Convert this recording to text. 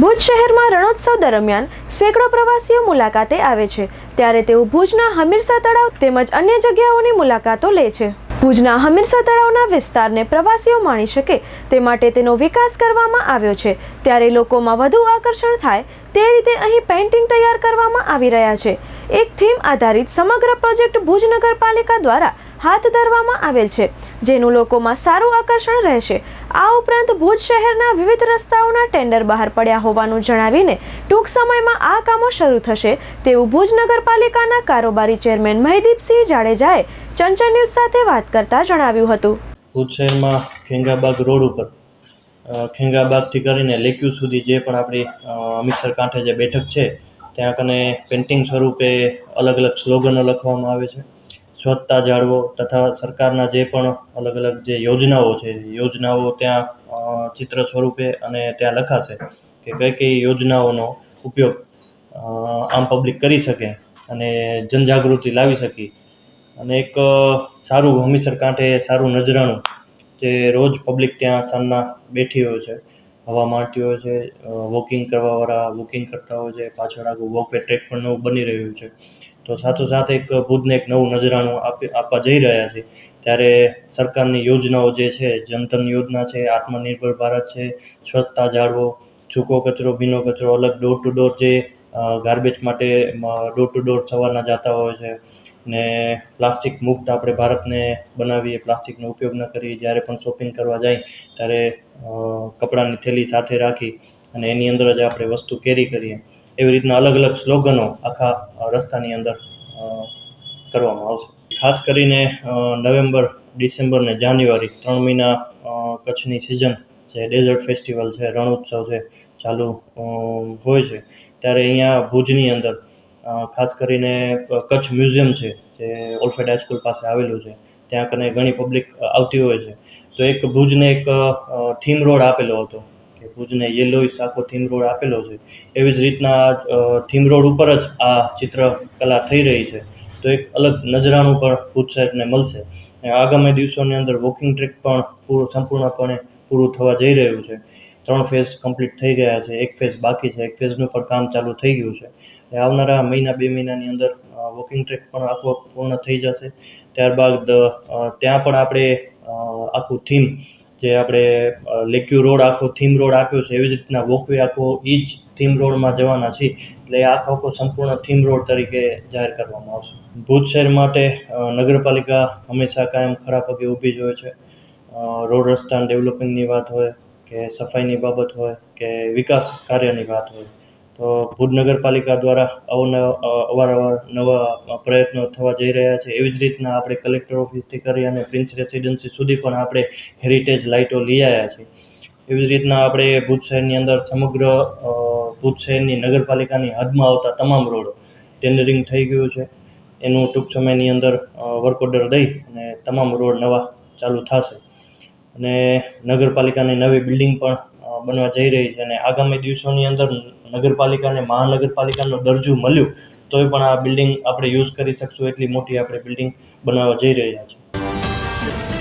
ભુજ શહેરમાં રણોત્સવ દરમિયાન સેંકડો પ્રવાસીઓ મુલાકાતે આવે છે. ત્યારે તેઓ ભુજના હમીરસા તળાવ તેમજ અન્ય જગ્યાઓની મુલાકાતો લે છે. ભુજના હમીરસા તળાવના વિસ્તારને પ્રવાસીઓ માણી શકે તે માટે તેનો વિકાસ કરવામાં આવ્યો છે. ત્યારે લોકોમાં વધુ આકર્ષણ થાય તે રીતે અહીં પેઇન્ટિંગ તૈયાર કરવામાં આવી રહ્યા છે. એક થીમ આધારિત સમગ્ર પ્રોજેક્ટ ભુજ નગરપાલિકા દ્વારા હાથ ધરવામાં આવેલ છે જેનું લોકોમાં સારું આકર્ષણ રહેશે. આ ઉપરાંત ભુજ શહેરના વિવિધ રસ્તાઓના ટેન્ડર બહાર પડ્યા હોવાનું જણાવીને ટૂંક સમયમાં આ કામો શરૂ થશે. તેવું ભુજ નગરપાલિકાના કારોબારી ચેરમેન મહિદીપસિંહ જાડેજાએ ચંચળ ન્યૂઝ સાથે વાત કરતા જણાવ્યું હતું. ભુજ શહેરમાં ખેંગાબાગ રોડ ઉપર ખેંગાબાગથી કરીને લેક્યુ સુધી જે પણ આપણી અ, અમીસર કાંઠે જે બેઠક છે ત્યાં કને પેન્ટિંગ સ્વરૂપે અલગ અલગ સ્લોગનો લખવામાં આવે છે. સ્વચ્છતા જાળવો તથા સરકારના જે પણ અલગ અલગ જે યોજનાઓ છે યોજનાઓ ત્યાં ચિત્ર સ્વરૂપે અને ત્યાં લખાશે કે કઈ કઈ યોજનાઓનો ઉપયોગ આમ પબ્લિક કરી શકે અને જનજાગૃતિ લાવી શકી. અને એક સારું હમીસર કાંઠે સારું નજરાણું જે રોજ પબ્લિક ત્યાં સાંજના બેઠી હોય છે, હવા મારતી હોય છે વોકિંગ કરવાવાળા વોકિંગ કરતા હોય છે, પાછળ આગળ વોકવે ટ્રેક પણ નવું બની રહ્યું છે. તો સાથોસાથ એક ભુજને એક નવું નજરાણું આપી આપવા જઈ રહ્યા છે. ત્યારે સરકારની યોજનાઓ જે છે, જનધન યોજના છે, આત્મનિર્ભર ભારત છે, સ્વચ્છતા જાળવો સૂકો કચરો, ભીનો કચરો, અલગ ડોર ટુ ડોર જે ગાર્બેજ માટે ડોર ટુ ડોર સવારના જતા હોય છે. ને પ્લાસ્ટિક મુક્ત આપણે ભારતને બનાવીએ, પ્લાસ્ટિકનો ઉપયોગ ન કરીએ, જ્યારે પણ શોપિંગ કરવા જાય, ત્યારે કપડાની થેલી સાથે રાખી અને એની અંદર જ આપણે વસ્તુ કેરી કરીએ. એવી રીતના અલગ અલગ સ્લોગનો આખા રસ્તાની અંદર કરવામાં આવશે. ખાસ કરીને નવેમ્બર, ડિસેમ્બર ને જાન્યુઆરી ત્રણ મહિના કચ્છની સિઝન જે ડેઝર્ટ ફેસ્ટિવલ છે, રણોત્સવ છે, ચાલુ હોય છે. ત્યારે અહીંયા ભુજની અંદર ખાસ કરીને કચ્છ મ્યુઝિયમ છે, જે ઓલ્ફેડ હાઈસ્કૂલ પાસે આવેલું છે, ત્યાં કને ઘણી પબ્લિક આવતી હોય છે. તો એક ભુજને એક થીમ રોડ આપેલો હતો. કે ભુજને યેલોઇસ આખો થીમ રોડ આપેલો છે. એવી જ રીતના થીમ રોડ ઉપર જ આ ચિત્રકલા થઈ રહી છે. તો એક અલગ નજરાણું પણ ભુજ સાહેબને મળશે. અને આગામી દિવસોની અંદર વોકિંગ ટ્રેક પણ પૂરું, સંપૂર્ણપણે પૂરું થવા જઈ રહ્યું છે. ત્રણ ફેઝ કમ્પ્લીટ થઈ ગયા છે. એક ફેઝ બાકી છે. એક ફેઝનું પણ કામ ચાલુ થઈ ગયું છે. એ આવનારા મહિના, બે મહિનાની અંદર વોકિંગ ટ્રેક પણ આખો પૂર્ણ થઈ જશે. ત્યારબાદ ત્યાં પણ આપણે આખું થીમ જે આપણે લેક્યુ રોડ આખો થીમ રોડ આપ્યો છે, એવી જ રીતના વોકવે આખો એ જ થીમ રોડમાં જવાના છીએ એટલે આખો આખો સંપૂર્ણ થીમ રોડ તરીકે જાહેર કરવામાં આવશે. ભુજ શહેર માટે નગરપાલિકા હંમેશા કાયમ ખરા પગે ઊભી જ હોય છે. રોડ રસ્તા ડેવલપિંગની વાત હોય, કે સફાઈની બાબત હોય, કે વિકાસ કાર્યની વાત હોય. ભુજ નગરપાલિકા દ્વારા અવારનવાર નવા પ્રયત્નો થવા જઈ રહ્યા છે. એવી જ રીતના આપણે કલેક્ટર ઓફિસથી કરી અને પ્રિન્સ રેસિડેન્સી સુધી પણ આપણે હેરિટેજ લાઇટો લઈ આવ્યા છીએ. એવી જ રીતના આપણે ભુજ શહેરની અંદર સમગ્ર ભુજ શહેરની નગરપાલિકાની હદમાં આવતા તમામ રોડ ટેન્ડરિંગ થઈ ગયું છે. એનું ટૂંક સમયની અંદર વર્ક ઓર્ડર દઈ અને તમામ રોડ નવા ચાલુ થશે. અને નગરપાલિકાની નવી બિલ્ડિંગ પણ બનવા જઈ રહી છે અને આગામી દિવસોની અંદર નગરપાલિકાને મહાનગરપાલિકાનો દરજ્જો મળ્યું, તોય પણ આ બિલ્ડિંગ આપણે યુઝ કરી શકશું એટલી મોટી આપણે બિલ્ડિંગ બનાવવા જઈ રહ્યા છીએ.